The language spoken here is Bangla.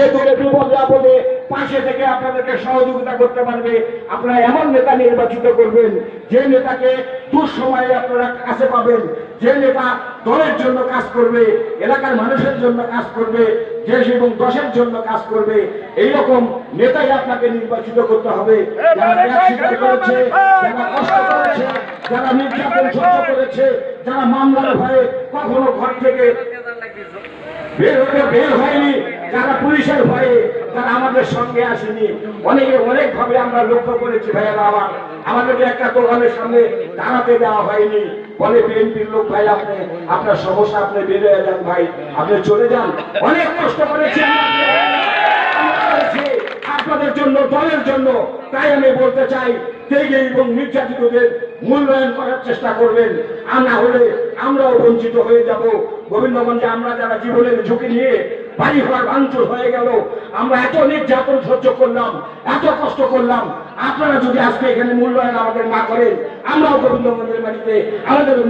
সুখে দুঃখে বিপদে আপদে পাশে থেকে আপনাদেরকে সহযোগিতা করতে পারবে। আপনারা এমন নেতা নির্বাচিত করবেন যে নেতাকে দুঃসময়ে আপনারা কাছে পাবেন। যে নেতা দলের জন্য কাজ করবে এলাকার মানুষের জন্য কাজ করবে দেশ এবং দশের জন্য কাজ করবে এইরকম নেতাই আপনাকে নির্বাচিত করতে হবে। যারা স্বীকার করেছে যারা কষ্ট করেছে যারা নির্যাতন সহ্য করেছে যারা মামলার ভয়ে কখনো ঘর থেকে বের হতে বের হয়নি পুলিশের ভয়ে তারা আমাদের সঙ্গে আসেনি। অনেকে অনেক ভাবে আমরা লক্ষ্য করেছি ভাইয়ারা আমার আমাদেরকে একটা দোকানের সামনে দাঁড়াতে দেওয়া হয়নি। বলে বিএনপির লোক, ভাই, আপনি আপনার সমস্যা, আপনি হয়ে যান, ভাই। আপনি চলে যান। অনেক কষ্ট করেছি আপনাদের জন্য, দলের জন্য। তাই আমি বলতে চাই, তেগে এবং নির্যাতিতদের মূল্যায়ন করার চেষ্টা করবেন। আর না হলে আমরাও বঞ্চিত হয়ে যাব। গোবিন্দগঞ্জে আমরা যারা জীবনের ঝুঁকি নিয়ে বাড়ি ঘর ভাঙচুর হয়ে গেল। আমরা এত নির্যাতন সহ্য করলাম, এত কষ্ট করলাম। আপনারা যদি আজকে এখানে মূল্যায়ন আমাদের না করেন, আমরাও গোবিন্দ মন্দিরের বাড়িতে আমাদের